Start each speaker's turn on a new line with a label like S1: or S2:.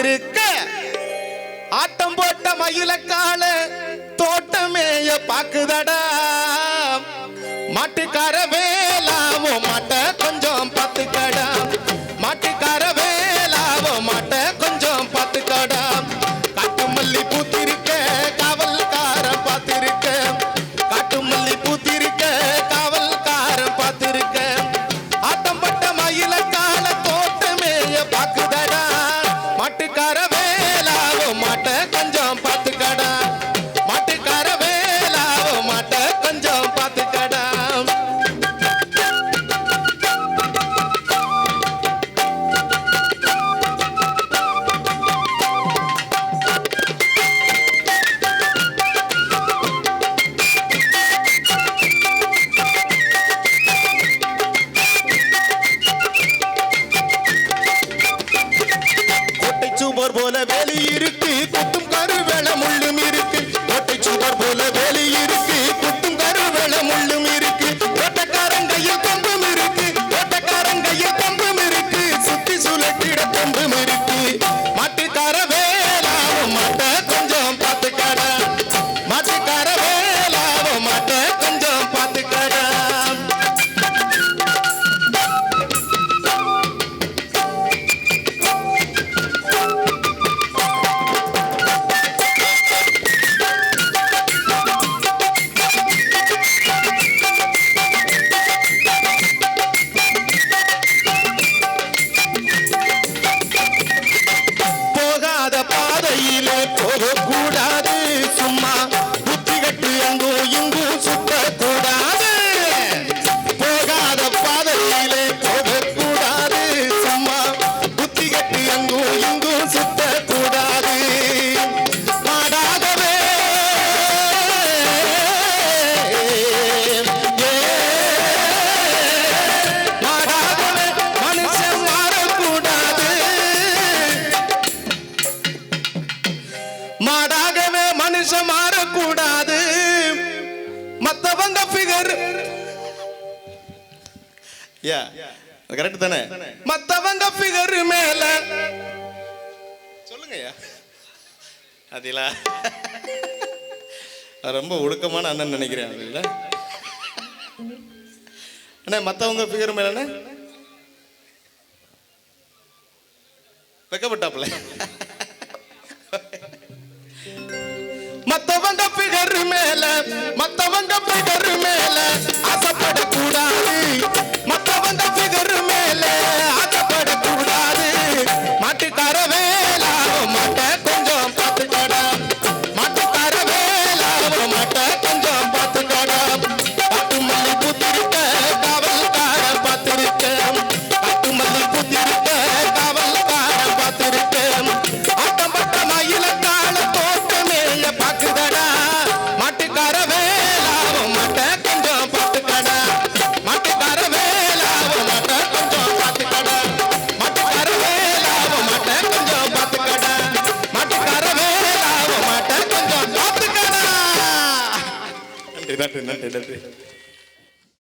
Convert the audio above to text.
S1: இருக்க. ஆட்டம் போட்ட மயிலக்கால தோட்டமேய பாக்குதடா. மாட்டுக்காரவே போல வேலை மத்தவங்க ஃபிகர் யா கரெக்ட் தானே? மத்தவங்க ஃபிகர் மேல. சொல்லுங்கய்யா அதிலா ரொம்ப ஒழுக்கமான அண்ணன் நினைக்கிறேன் அது அண்ணே மத்தவங்க மற்றவங்க ஃபிகர் மேலே வெக்கப்பட்டாப்புல. மேல மத்தவங்க பெடர் மேல. ஆசைப்படக்கூடாது நன்றி நன்றி நன்றி